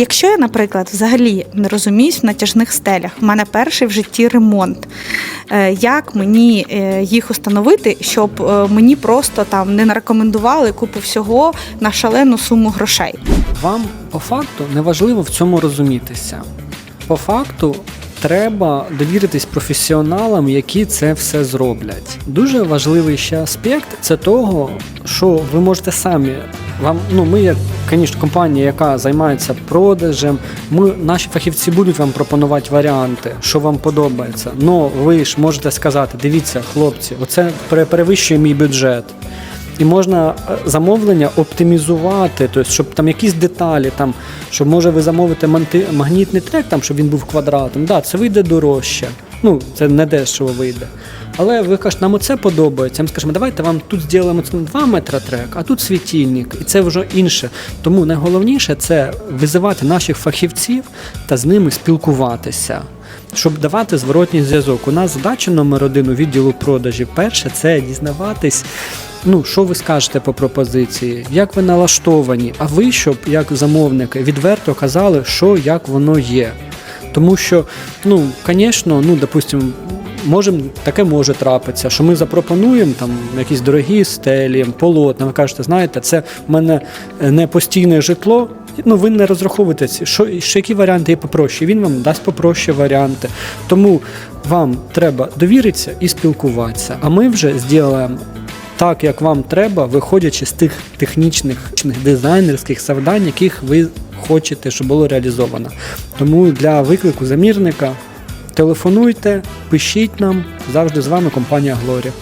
Якщо я, наприклад, взагалі не розуміюсь в натяжних стелях, в мене перший в житті ремонт. е, Як мені е, їх установити, щоб е, мені просто там не нарекомендували купу всього на шалену суму грошей? Вам по факту не важливо в цьому розумітися. По факту треба довіритись професіоналам, які це все зроблять. Дуже важливий ще аспект це того, що ви можете самі. Вам, ну ми, як звісно, компанія, яка займається продажем, ми наші фахівці будуть вам пропонувати варіанти, що вам подобається. Но ви ж можете сказати: дивіться, хлопці, оце пере- перевищує мій бюджет. І можна е, замовлення оптимізувати, тобто, щоб там якісь деталі, там, щоб може ви замовите магнітний трек, там, щоб він був квадратом. Да, це вийде дорожче. Ну, це не дешево вийде. Але ви кажете, нам оце подобається. Ми скажемо, давайте вам тут зробимо це на 2 метри трек, а тут світильник, і це вже інше. Тому найголовніше це визивати наших фахівців та з ними спілкуватися. Щоб давати зворотній зв'язок. У нас задача номер один у відділу продажів. Перше це дізнаватись, ну що ви скажете по пропозиції, як ви налаштовані, а ви, щоб як замовники відверто казали, що як воно є. Тому що, ну, звісно, ну, допустимо, можем, таке може трапитися, що ми запропонуємо там якісь дорогі стелі, полотна. Ви кажете, знаєте, це в мене е, не постійне житло. Ну, ви не розраховуєте, що, що які варіанти є попроще. Він вам дасть попроще варіанти. Тому вам треба довіритися і спілкуватися. А ми вже зробимо так, як вам треба, виходячи з тих технічних дизайнерських завдань, яких ви хочете, щоб було реалізовано. Тому для виклику замірника телефонуйте, пишіть нам. Завжди з вами компанія Глорі.